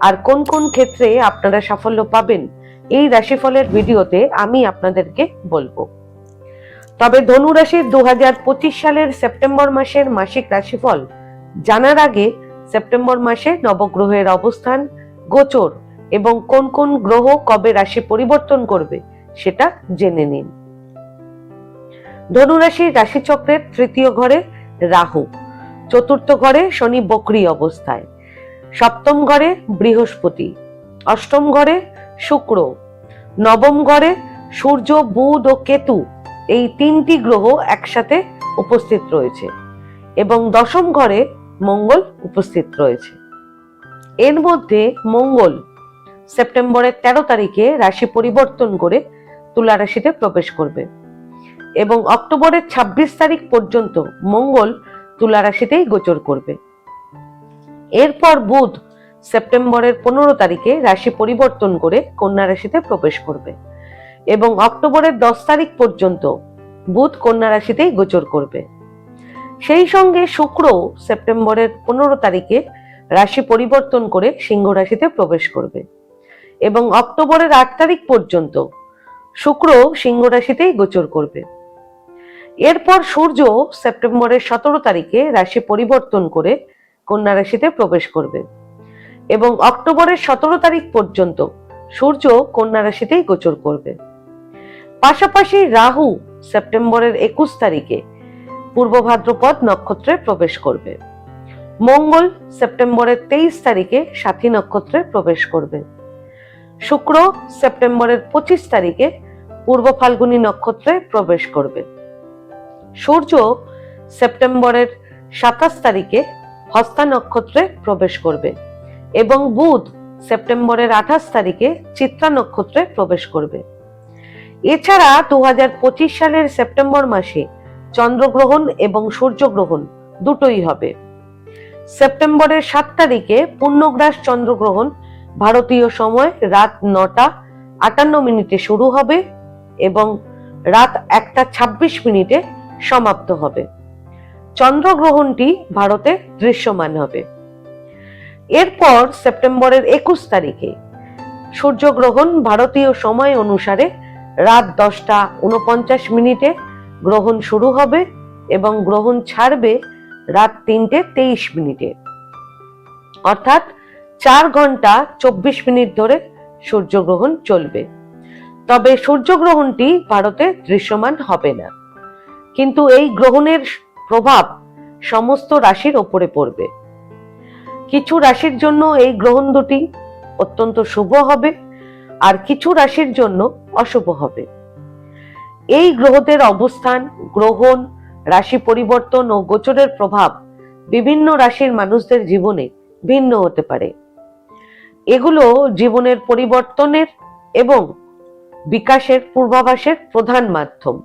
আর কোন কোন ক্ষেত্রে আপনারা সাফল্য পাবেন এই রাশিফলের ভিডিওতে আমি আপনাদেরকে বলব। তবে ধনু রাশির দুহাজার পঁচিশ সালের সেপ্টেম্বর মাসের মাসিক রাশিফল জানার আগে সেপ্টেম্বর মাসে নবগ্রহের অবস্থান, গোচর এবং কোন কোন গ্রহ কবে রাশি পরিবর্তন করবে সেটা জেনে নিন। ধনুরাশির রাশিচক্রের তৃতীয় ঘরে রাহু, চতুর্থ ঘরে শনি বক্রি অবস্থায়। সপ্তম ঘরে বৃহস্পতি, অষ্টম ঘরে শুক্র, নবম ঘরে সূর্য, বুধ ও কেতু এই তিনটি গ্রহ একসাথে উপস্থিত রয়েছে এবং দশম ঘরে মঙ্গল উপস্থিত রয়েছে। এর মধ্যে মঙ্গল সেপ্টেম্বরের তেরো তারিখে রাশি পরিবর্তন করে তুলা রাশিতে প্রবেশ করবে এবং অক্টোবরের ২৬ তারিখ পর্যন্ত মঙ্গল তুলা রাশিতেই গোচর করবে। এরপর বুধ সেপ্টেম্বরের পনেরো তারিখে রাশি পরিবর্তন করে কন্যা রাশিতে প্রবেশ করবে এবং অক্টোবরের দশ তারিখ পর্যন্ত বুধ কন্যা রাশিতেই গোচর করবে। সেই সঙ্গে শুক্র সেপ্টেম্বরের পনেরো তারিখে রাশি পরিবর্তন করে সিংহ রাশিতে প্রবেশ করবে এবং অক্টোবরের আট তারিখ পর্যন্ত শুক্র সিংহ রাশিতেই গোচর করবে। এরপর সূর্য সেপ্টেম্বরের সতেরো তারিখে রাশি পরিবর্তন করে কন্যা রাশিতে প্রবেশ করবে। এবং অক্টোবরের সতেরো তারিখ পর্যন্ত সূর্য কন্যা রাশিতেই গোচর করবে। পাশাপাশি রাহু সেপ্টেম্বরের একুশ তারিখে পূর্ব ভাদ্রপদ নক্ষত্রে প্রবেশ করবে। মঙ্গল সেপ্টেম্বরের তেইশ তারিখে সাথী নক্ষত্রে প্রবেশ করবে। শুক্র সেপ্টেম্বরের পঁচিশ তারিখে পূর্ব ফাল্গুনী নক্ষত্রে প্রবেশ করবে। সূর্য সেপ্টেম্বরের সাতাশ তারিখে হস্তা নক্ষত্রে প্রবেশ করবে এবং বুধ সেপ্টেম্বরের আঠাশ তারিখে চিত্রা নক্ষত্রে প্রবেশ করবে। এছাড়া দুহাজার পঁচিশ সালের সেপ্টেম্বর মাসে চন্দ্রগ্রহণ এবং সূর্যগ্রহণ দুটোই হবে। সেপ্টেম্বরের সাত তারিখে পূর্ণগ্রাস চন্দ্রগ্রহণ ভারতীয় সময় রাত নটা আটান্ন মিনিটে শুরু হবে এবং রাত একটা ছাব্বিশ মিনিটে সমাপ্ত হবে। চন্দ্রগ্রহণটি ভারতে দৃশ্যমান হবে। এরপর সেপ্টেম্বরের একুশ তারিখে সূর্যগ্রহণ ভারতীয় সময় অনুসারে রাত দশটা উনপঞ্চাশ মিনিটে গ্রহণ শুরু হবে এবং গ্রহণ ছাড়বে রাত তিনটে তেইশ মিনিটে। অর্থাৎ চার ঘণ্টা চব্বিশ মিনিট ধরে সূর্যগ্রহণ চলবে। তবে সূর্যগ্রহণটি ভারতে দৃশ্যমান হবে না। কিন্তু এই গ্রহণের প্রভাব সমস্ত রাশির ওপরে পড়বে। কিছু রাশির জন্য এই গ্রহণ দুটি অত্যন্ত শুভ হবে আর কিছু রাশির জন্য অশুভ হবে। এই গ্রহদের অবস্থান, গ্রহণ, রাশি পরিবর্তন ও গোচরের প্রভাব বিভিন্ন রাশির মানুষদের জীবনে ভিন্ন হতে পারে। এগুলো জীবনের পরিবর্তনের এবং বিকাশের পূর্বাভাসের প্রধান মাধ্যম।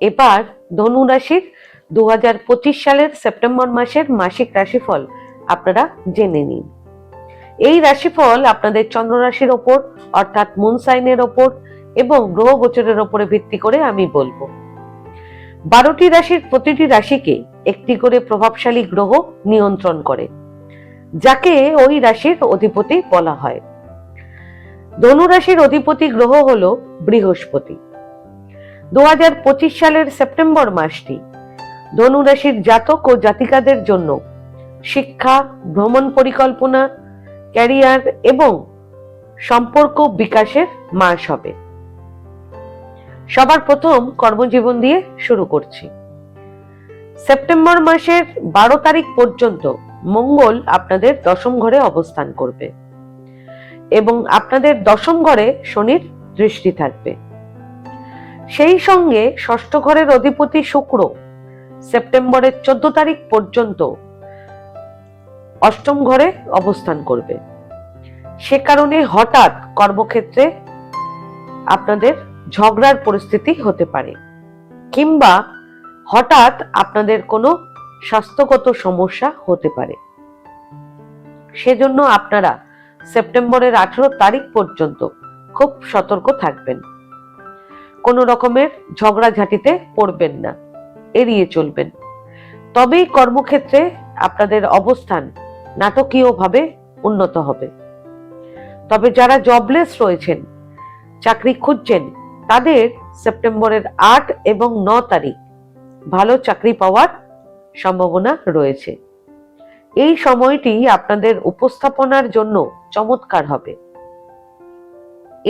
এবার ধনু রাশির দু হাজার পঁচিশ সালের সেপ্টেম্বর মাসের মাসিক রাশিফল আপনারা জেনে নিন। এই রাশিফল আপনাদের চন্দ্র রাশির ওপর, অর্থাৎ মুন সাইনের ওপর এবং গ্রহ গোচরের ওপরে ভিত্তি করে আমি বলব। বারোটি রাশির প্রতিটি রাশিকে একটি করে প্রভাবশালী গ্রহ নিয়ন্ত্রণ করে, যাকে ওই রাশির অধিপতি বলা হয়। ধনু রাশির অধিপতি গ্রহ হল বৃহস্পতি। দু হাজার পঁচিশ সালের সেপ্টেম্বর মাসটি ধনু রাশির জাতক ও জাতিকাদের জন্য শিক্ষা, ভ্রমণ পরিকল্পনা, ক্যারিয়ার এবং সম্পর্ক বিকাশের মাস হবে। সবার প্রথম কর্মজীবন দিয়ে শুরু করছি। সেপ্টেম্বর মাসের বারো তারিখ পর্যন্ত মঙ্গল আপনাদের দশম ঘরে অবস্থান করবে এবং আপনাদের দশম ঘরে শনির দৃষ্টি থাকবে। সেই সঙ্গে ষষ্ঠ ঘরের অধিপতি শুক্র সেপ্টেম্বরের চোদ্দ তারিখ পর্যন্ত অষ্টম ঘরে অবস্থান করবে। সে কারণে হঠাৎ কর্মক্ষেত্রে আপনাদের ঝগড়ার পরিস্থিতি হতে পারে কিংবা হঠাৎ আপনাদের কোনো স্বাস্থ্যগত সমস্যা হতে পারে। সেজন্য আপনারা সেপ্টেম্বরের আঠেরো তারিখ পর্যন্ত খুব সতর্ক থাকবেন। কোনো রকমের ঝগড়াঝাটিতে পড়বেন না, এড়িয়ে চলবেন। তবেই কর্মক্ষেত্রে আপনাদের অবস্থান নাটকীয়ভাবে উন্নত হবে। তবে যারা জবলেস রয়েছেন, চাকরি খুঁজছেন, তাদের সেপ্টেম্বরের আট এবং ন তারিখ ভালো চাকরি পাওয়ার সম্ভাবনা রয়েছে। এই সময়টি আপনাদের উপস্থাপনার জন্য চমৎকার হবে।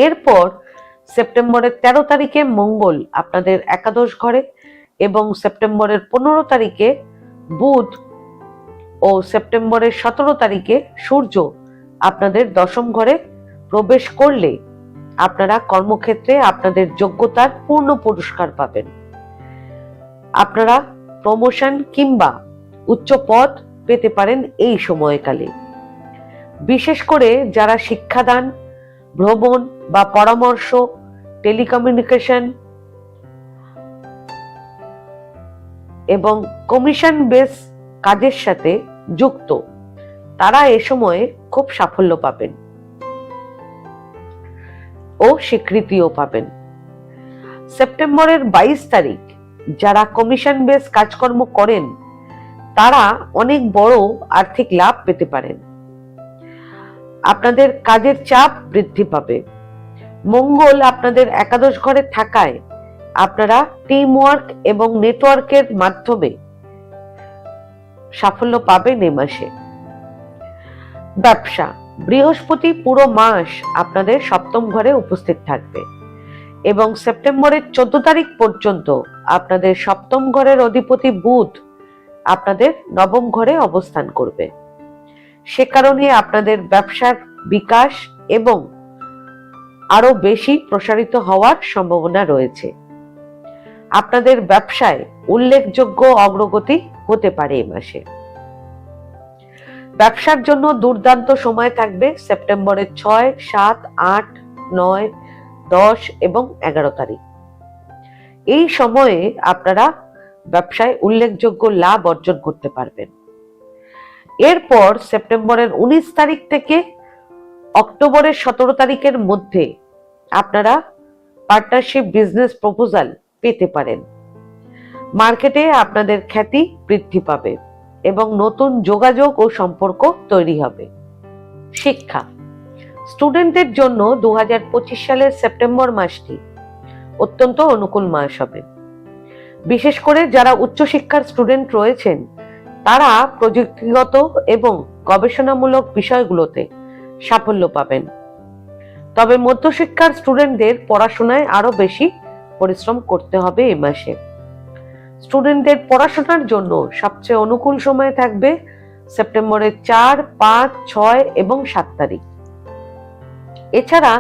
এরপর সেপ্টেম্বরের তেরো তারিখে মঙ্গল আপনাদের একাদশ ঘরে এবং সেপ্টেম্বরের পনেরো তারিখে বুধ ও সেপ্টেম্বরের সতেরো তারিখে সূর্য আপনাদের দশম ঘরে প্রবেশ করলে আপনারা কর্মক্ষেত্রে আপনাদের যোগ্যতার পূর্ণ পুরস্কার পাবেন। আপনারা প্রমোশন কিংবা উচ্চ পদ পেতে পারেন এই সময়কালে। বিশেষ করে যারা শিক্ষাদান, ভ্রমণ বা পরামর্শ টেলিকমিউনিকেশন এবং কমিশন বেস কাজের সাথে যুক্ত, তারা এ সময়ে খুব সাফল্য পাবেন ও স্বীকৃতিও পাবেন। সেপ্টেম্বরের বাইশ তারিখ যারা কমিশন বেস কাজকর্ম করেন, তারা অনেক বড় আর্থিক লাভ পেতে পারেন। আপনাদের কাজের চাপ বৃদ্ধি পাবে। মঙ্গল আপনাদের একাদশ ঘরে থাকায় আপনারা টিম ওয়ার্ক এবং নেটওয়ার্কের মাধ্যমে সাফল্য পাবেন এ মাসে। ব্যবসা, বৃহস্পতি পুরো মাস আপনাদের সপ্তম ঘরে উপস্থিত থাকবে এবং সেপ্টেম্বরের চোদ্দ তারিখ পর্যন্ত আপনাদের সপ্তম ঘরের অধিপতি বুধ আপনাদের নবম ঘরে অবস্থান করবে। সে কারণে আপনাদের ব্যবসার বিকাশ এবং আরও বেশি প্রসারিত হওয়ার সম্ভাবনা রয়েছে। আপনাদের ব্যবসায় উল্লেখযোগ্য অগ্রগতি হতে পারে এই মাসে। ব্যবসার জন্য দুর্দান্ত সময় থাকবে সেপ্টেম্বরের ছয়, সাত, আট, নয়, দশ এবং এগারো তারিখ। এই সময়ে আপনারা ব্যবসায় উল্লেখযোগ্য লাভ অর্জন করতে পারবেন। এরপর সেপ্টেম্বরের উনিশ তারিখ থেকে অক্টোবরের সতেরো তারিখের মধ্যে আপনারা পার্টনারশিপ বিজনেস প্রপোজাল পেতে পারেন। মার্কেটে আপনাদের খ্যাতি বৃদ্ধি পাবে এবং নতুন যোগাযোগ ও সম্পর্ক তৈরি হবে। শিক্ষা। স্টুডেন্টদের জন্য দু হাজার পঁচিশ সালের সেপ্টেম্বর মাসটি অত্যন্ত অনুকূল মাস হবে। বিশেষ করে যারা উচ্চশিক্ষার স্টুডেন্ট রয়েছেন, তারা প্রযুক্তিগত এবং গবেষণামূলক বিষয়গুলোতে সাফল্য পাবেন। তবে মধ্যশিক্ষার স্টুডেন্টদের পড়াশোনায় আরও বেশি পরিশ্রম করতে হবে এ মাসে। স্টুডেন্টদের পড়াশোনার জন্য সবচেয়ে অনুকূল সময় থাকবে সেপ্টেম্বরের চার, পাঁচ, ছয় এবং সাত তারিখ। এছাড়া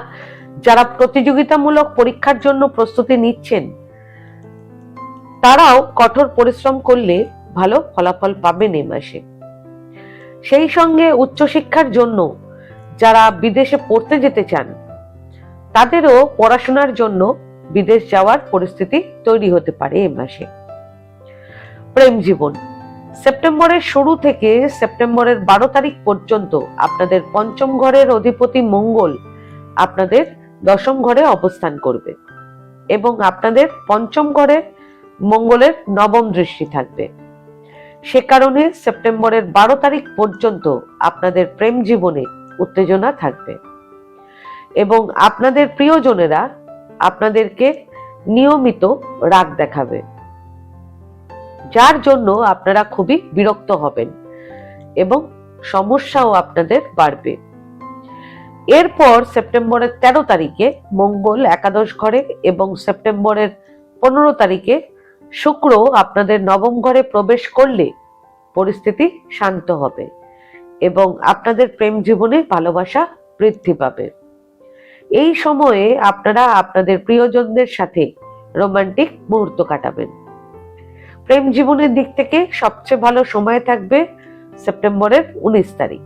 যারা প্রতিযোগিতামূলক পরীক্ষার জন্য প্রস্তুতি নিচ্ছেন, তারাও কঠোর পরিশ্রম করলে ভালো ফলাফল পাবেন এ মাসে। সেই সঙ্গে উচ্চশিক্ষার জন্য যারা বিদেশে পড়তে যেতে চান, তাদেরও পড়াশোনার জন্য বিদেশ যাওয়ার পরিস্থিতি তৈরি হতে পারে এ মাসে। প্রেম জীবন। সেপ্টেম্বরের শুরু থেকে সেপ্টেম্বরের বারো তারিখ পর্যন্ত আপনাদের পঞ্চম ঘরের অধিপতি মঙ্গল আপনাদের দশম ঘরে অবস্থান করবে এবং আপনাদের পঞ্চম ঘরে মঙ্গলের নবম দৃষ্টি থাকবে। সে কারণে সেপ্টেম্বরের বারো তারিখ পর্যন্ত আপনাদের প্রেম জীবনে উত্তেজনা থাকবে। এবং আপনাদের প্রিয়জনেরা আপনাদেরকে নিয়মিত রাগ দেখাবে। যার জন্য আপনারা খুবই বিরক্ত হবেন এবং সমস্যাও আপনাদের বাড়বে। এরপর সেপ্টেম্বরের তেরো তারিখে মঙ্গল একাদশ ঘরে এবং সেপ্টেম্বরের পনেরো তারিখে শুক্র আপনাদের নবম ঘরে প্রবেশ করলে পরিস্থিতি শান্ত হবে। এবং আপনাদের প্রেম জীবনে ভালোবাসা বৃদ্ধি পাবে। এই সময়ে আপনারা আপনাদের প্রিয়জনদের সাথে রোমান্টিক মুহূর্ত কাটাবেন। প্রেম জীবনের দিক থেকে সবচেয়ে ভালো সময় থাকবে সেপ্টেম্বরের উনিশ তারিখ।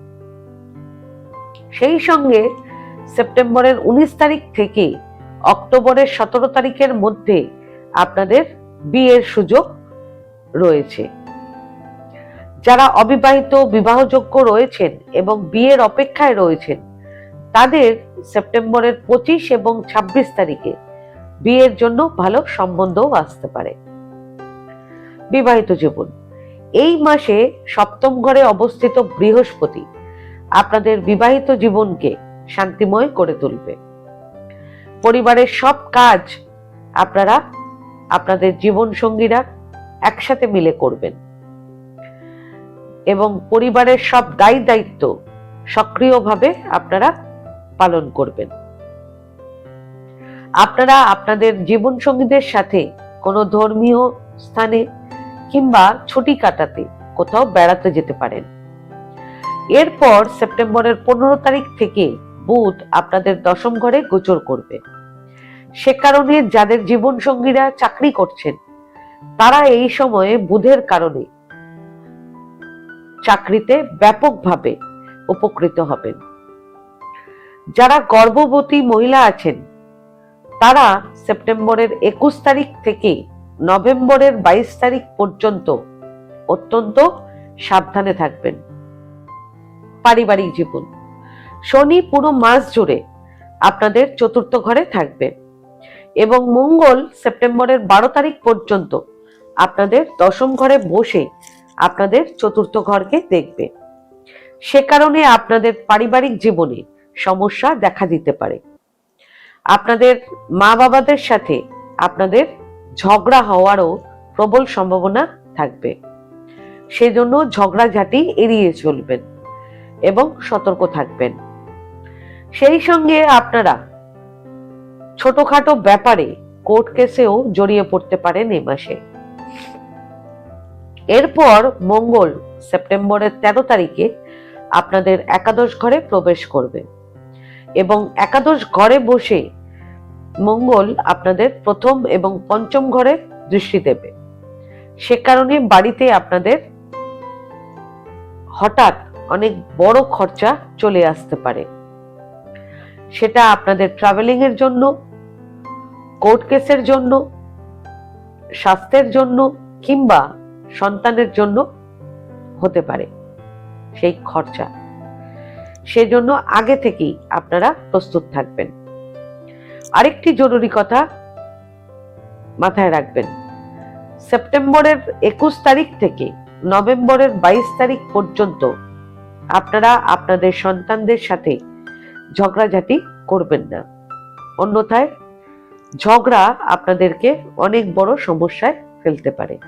সেই সঙ্গে সেপ্টেম্বরের উনিশ তারিখ থেকে অক্টোবরের সতেরো তারিখের মধ্যে আপনাদের বিয়ের সুযোগ রয়েছে। যারা অবিবাহিত বিবাহযোগ্য রয়েছেন এবং বিয়ের অপেক্ষায় রয়েছেন, তাদের সেপ্টেম্বরের পঁচিশ এবং ছাব্বিশ তারিখে বিয়ের জন্য ভালো সম্বন্ধও আসতে পারে। বিবাহিত জীবন। এই মাসে সপ্তম ঘরে অবস্থিত বৃহস্পতি আপনাদের বিবাহিত জীবনকে শান্তিময় করে তুলবে। পরিবারের সব কাজ আপনারা, আপনাদের জীবন সঙ্গীরা একসাথে মিলে করবেন। এবং পরিবারের সব দায়ী দায়িত্ব সক্রিয়ভাবে আপনারা পালন করবেন। আপনারা আপনাদের জীবন সঙ্গীদের সাথে কোনো ধর্মীয় স্থানে কিংবা ছুটি কাটাতে কোথাও বেড়াতে যেতে পারেন। এরপর সেপ্টেম্বরের পনেরো তারিখ থেকে বুধ আপনাদের দশম ঘরে গোচর করবে। সে কারণে যাদের জীবন সঙ্গীরা চাকরি করছেন, তারা এই সময়ে বুধের কারণে চাকরিতে ব্যাপকভাবে উপকৃত হবেন। যারা গর্ভবতী মহিলা আছেন, তারা সেপ্টেম্বরের একুশ তারিখ থেকে নভেম্বরের বাইশ তারিখ পর্যন্ত অত্যন্ত সাবধানে থাকবেন। পারিবারিক জীবন। শনি পুরো মাস জুড়ে আপনাদের চতুর্থ ঘরে থাকবে এবং মঙ্গল সেপ্টেম্বরের বারো তারিখ পর্যন্ত আপনাদের দশম ঘরে বসে আপনাদের চতুর্থ ঘরকে দেখবে। সে কারণে আপনাদের পারিবারিক জীবনে সমস্যা দেখা দিতে পারে। আপনাদের মা বাবাদের সাথে আপনাদের ঝগড়া হওয়ারও প্রবল সম্ভাবনা থাকবে। সেজন্য ঝগড়াঝাটি এড়িয়ে চলবেন এবং সতর্ক থাকবেন। সেই সঙ্গে আপনারা ছোটখাটো ব্যাপারে কোর্ট কেসেও জড়িয়ে পড়তে পারেন এ মাসে। এরপর মঙ্গল সেপ্টেম্বরের তেরো তারিখে আপনাদের একাদশ ঘরে প্রবেশ করবে। এবং একাদশ ঘরে বসে মঙ্গল আপনাদের প্রথম এবং পঞ্চম ঘরে দৃষ্টি দেবে। সে কারণে বাড়িতে আপনাদের হঠাৎ অনেক বড় খরচা চলে আসতে পারে। সেটা আপনাদের ট্রাভেলিং এর জন্য কোর্ট কেসের জন্য, স্বাস্থ্যের জন্য কিংবা সন্তানের জন্য হতে পারে সেই খরচা। সেজন্য আগে থেকেই আপনারা প্রস্তুত থাকবেন। আরেকটি জরুরি কথা মাথায় রাখবেন। সেপ্টেম্বরের একুশ তারিখ থেকে নভেম্বরের বাইশ তারিখ পর্যন্ত আপনারা আপনাদের সন্তানদের সাথে ঝগড়াঝাটি করবেন না। অন্যথায় ঝগড়া আপনাদেরকে অনেক বড় সমস্যায় ফেলতে পারে।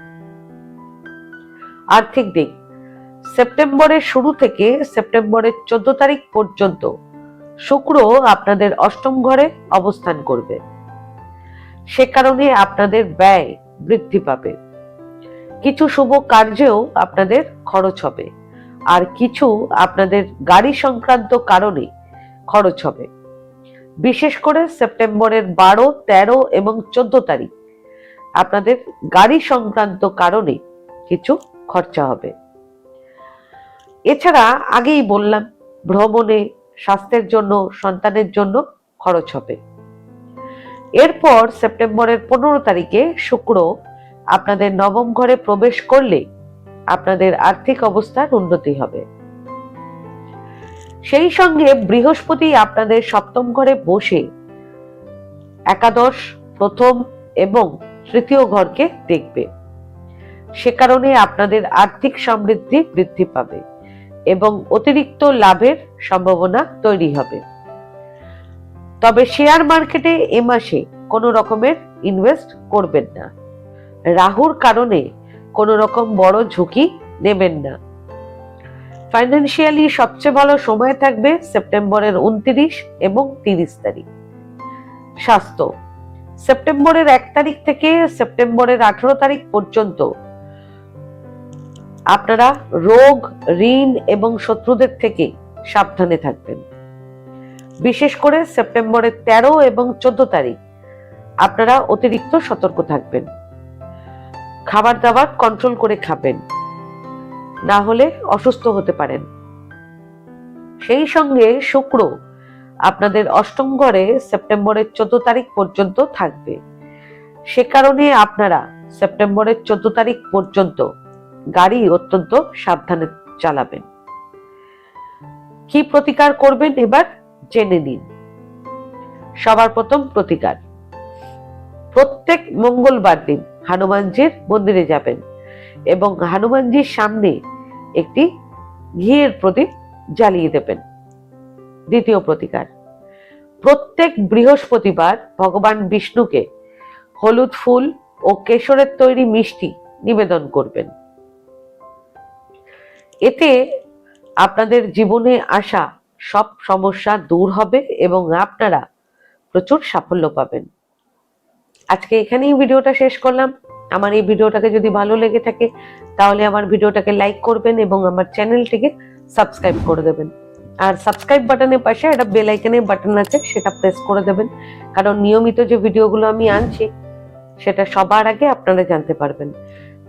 আর্থিক দিক। সেপ্টেম্বরের শুরু থেকে সেপ্টেম্বরের চোদ্দ তারিখ পর্যন্ত শুক্র আপনাদের অষ্টম ঘরে অবস্থান করবে। সে কারণে আপনাদের ব্যয় বৃদ্ধি পাবে। কিছু শুভ কার্যেও আপনাদের খরচ হবে। আর কিছু আপনাদের গাড়ি সংক্রান্ত কারণে খরচ হবে। বিশেষ করে সেপ্টেম্বরের বারো, তেরো এবং চোদ্দ তারিখ আপনাদের গাড়ি সংক্রান্ত কারণে কিছু খরচা হবে। এছাড়া আগেই বললাম, ভ্রমণে স্বাস্থ্যের জন্য, সন্তানের জন্য খরচ হবে। এরপর সেপ্টেম্বরের পনেরো তারিখে শুক্র আপনাদের নবম ঘরে প্রবেশ করলে আপনাদের আর্থিক অবস্থার উন্নতি হবে। সেই সঙ্গে বৃহস্পতি আপনাদের সপ্তম ঘরে বসে একাদশ, প্রথম এবং তৃতীয় ঘরকে দেখবে। সে কারণে আপনাদের আর্থিক সমৃদ্ধি বৃদ্ধি পাবে এবং অতিরিক্ত লাভের সম্ভাবনা তৈরি হবে। তবে শেয়ার মার্কেটে এ মাসে কোনো রকমের ইনভেস্ট করবেন না। রাহুর কারণে কোনো রকম বড় ঝুঁকি নেবেন না। ফাইন্যান্সিয়ালি সবচেয়ে ভালো সময় থাকবে সেপ্টেম্বরের উনত্রিশ এবং তিরিশ তারিখ। স্বাস্থ্য, সেপ্টেম্বরের এক তারিখ থেকে সেপ্টেম্বরের আঠারো তারিখ পর্যন্ত আপনারা রোগ, ঋণ এবং শত্রুদের থেকে সাবধানে থাকবেন। বিশেষ করে সেপ্টেম্বরের তেরো এবং চোদ্দ তারিখ আপনারা অতিরিক্ত সতর্ক থাকবেন। খাবার দাবার কন্ট্রোল করে খাবেন। না হলে অসুস্থ হতে পারেন। সেই সঙ্গে শুক্র আপনাদের অষ্টম ঘরে সেপ্টেম্বরের চোদ্দ তারিখ পর্যন্ত থাকবে। সে কারণে আপনারা সেপ্টেম্বরের চোদ্দ তারিখ পর্যন্ত গাড়ি অত্যন্ত সাবধানে চালাবেন। কি প্রতিকার করবেন এবার জেনে নিন। সবার প্রথম প্রতিকার। প্রত্যেক মঙ্গলবার দিন হনুমানজির মন্দিরে যাবেন এবং হনুমানজির সামনে একটি ঘিয়ের প্রদীপ জ্বালিয়ে দেবেন। দ্বিতীয় প্রতিকার। প্রত্যেক বৃহস্পতিবার ভগবান বিষ্ণুকে হলুদ ফুল ও কেশরের তৈরি মিষ্টি নিবেদন করবেন। এতে আপনাদের জীবনে আসা সব সমস্যা দূর হবে এবং আপনারা প্রচুর সাফল্য পাবেন। আজকে এখানেই ভিডিওটা শেষ করলাম। আমার এই ভিডিওটাকে যদি ভালো লেগে থাকে, তাহলে আমার ভিডিওটাকে লাইক করবেন এবং আমার চ্যানেলটিকে সাবস্ক্রাইব করে দেবেন। আর সাবস্ক্রাইব বাটনের পাশে একটা বেল আইকনের বাটন আছে, সেটা প্রেস করে দেবেন। কারণ নিয়মিত যে ভিডিওগুলো আমি আনছি, সেটা সবার আগে আপনারা জানতে পারবেন।